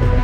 నా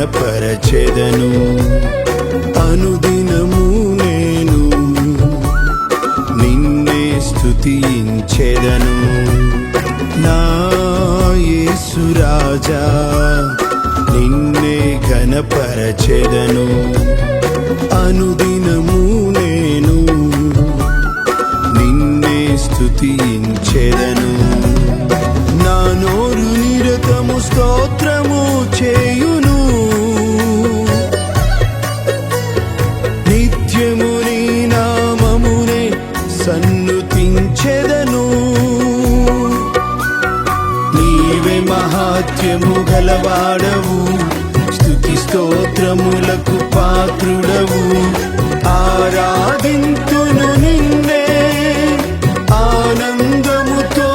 గణపరచెదను అనుదినము నేను నిన్నే స్థుతించెదను నా యేసురాజా నిన్నే గణపరచెదను అనుదినము నేను నిన్నే స్థుతించెదను మహాత్యము గలవాడవు. స్థుతి స్తోత్రములకు పాత్రుడవు. ఆరాధింతును నిన్నే ఆనందముతో.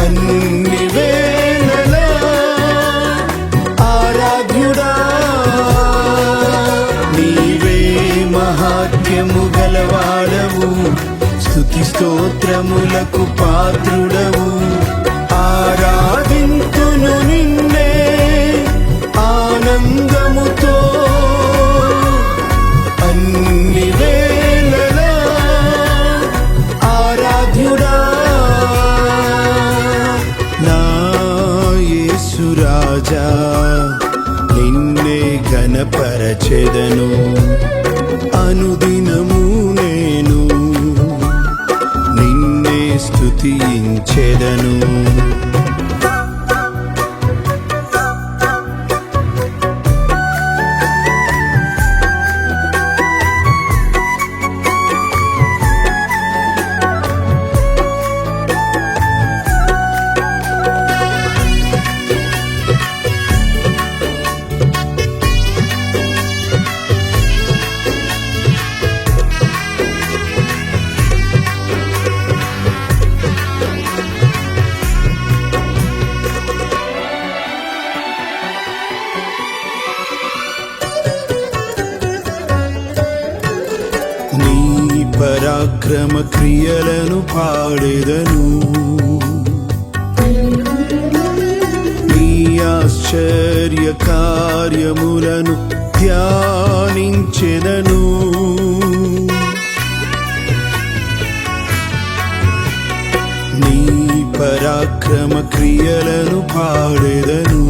అన్ని వేళలా ఆరాధ్యుడా. నీవే మహాత్యము గలవాడవు. స్తుతి స్తోత్రములకు పాత్రుడవు. అక్రమ క్రియలను పాడెదను. నీ ఆశ్చర్య కార్యములను ధ్యానించెదను. నీ పరాక్రమ క్రియలను పాడెదను.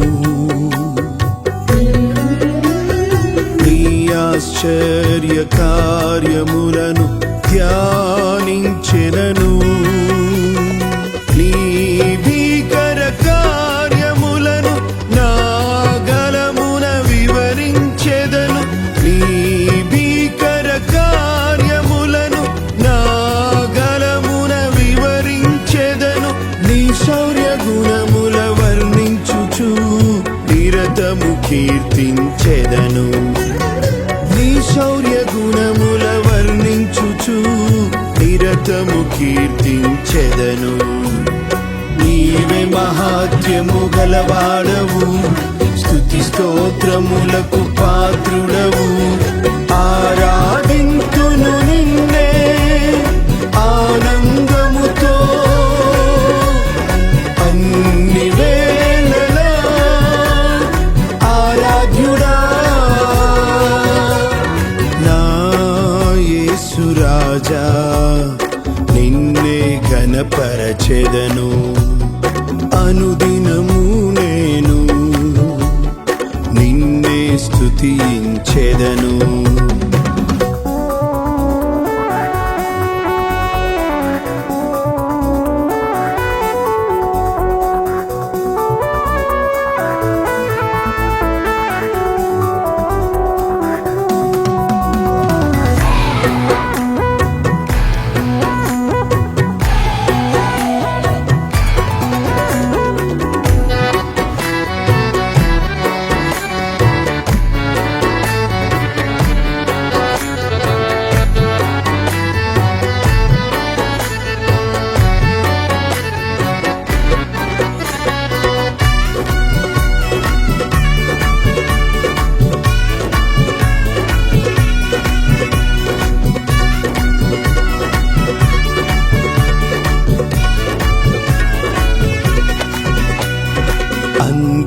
నీ ఆశ్చర్య కార్యములను ధ్యానించెదను. నీ భీకర కార్యములను నాగలమున వివరించెదను. నీ భీకర కార్యములను నాగలమున వివరించెదను. నీ శౌర్య గుణముల వర్ణించుచు నిరతము కీర్తించెదను నిరతము కీర్తించెదను. నీవే మహాత్యము గలవాడవు. స్థుతి స్తోత్రములకు పాత్రుడవు. ఆరాధింతును నిన్నే స్థుతించెదను.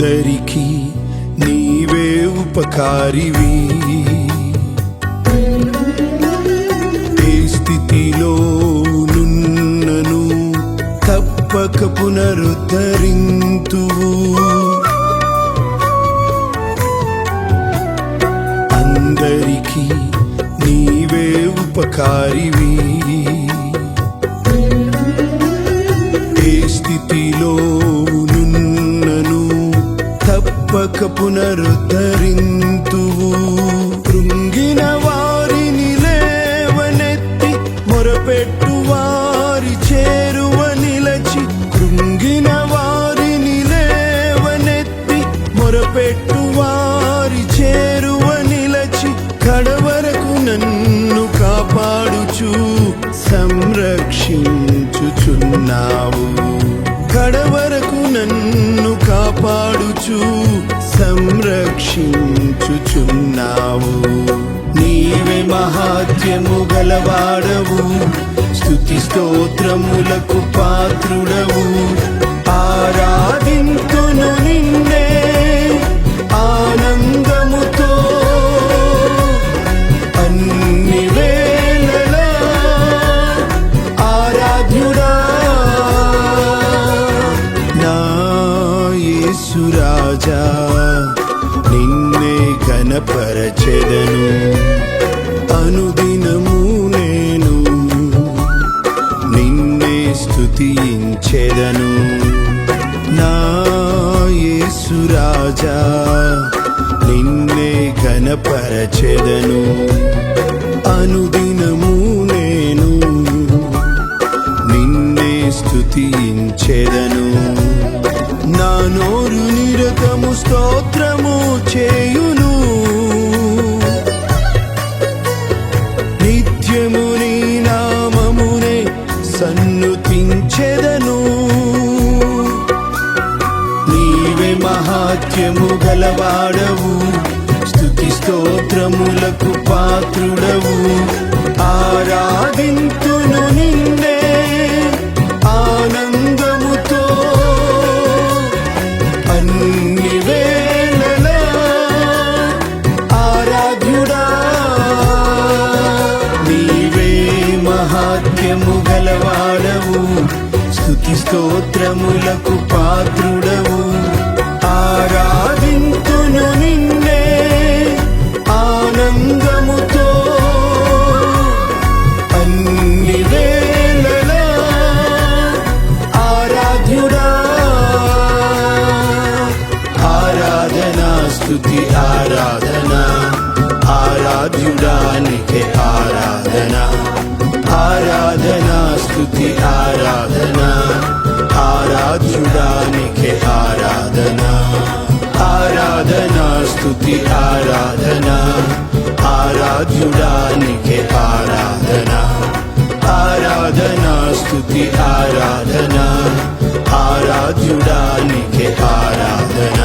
అందరికీ నీవే ఉపకారివి. ఏ స్థితిలో నున్నను తప్పక పునరుద్ధరింతూ. పునరుద్ధరింతువు. కృంగిన వారిని లేవనెత్తి మొరపెట్టు వారి చేరువ నిలచి. కృంగిన వారిని లేవనెత్తి మొరపెట్టు వారి చేరువ నిలచి. కడవరకు నన్ను కాపాడుచు సంరక్షించుచున్నావు. కడవరకు నన్ను కాపాడుచు రక్షించుచున్నావు. నీవే మహాత్యము గలవాడవు. స్తుతి స్తోత్రములకు పాత్రుడవు. ఆరాధింతును నిన్నే ఆనందముతో. అన్ని వేళలా ఆరాధ్యుడా. నా యేసురాజా. గణపరచెదను అనుదినము నేను నిన్నే స్థుతించెదను నా యేసురాజా నిన్నే గణపరచెదను అనుదినము నేను నిన్నే స్థుతించెదను నా నోరు నిరతము స్తోత్ర మహాత్యము గలవాడవు. స్థుతి స్తోత్రములకు పాత్రుడవు. ఆరాధనా స్థుతి ఆరాధన. ఆరాధ్యుడానికి ఆరాధన. ఆరాధనా స్థుతి ఆరాధన. ఆరాధ్యుడానికి ఆరాధన.